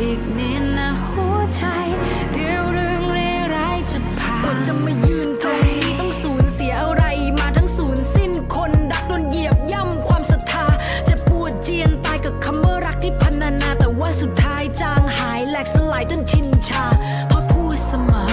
อีกนิดนะหัวใจเดี๋ยวเรื่องเร้ายจะผ่านจะไม่ยืนตรงนี้ต้องสูญเสียอะไรมาทั้งสูญสิ้นคนรักโดนเหยียบย่ำความศรัทธาจะปวดเจียนตายกับคำว่ารักที่พันนาแต่ว่าสุดท้ายจางหายแหลกสลายจนชินชาเพราะพูดเสมอ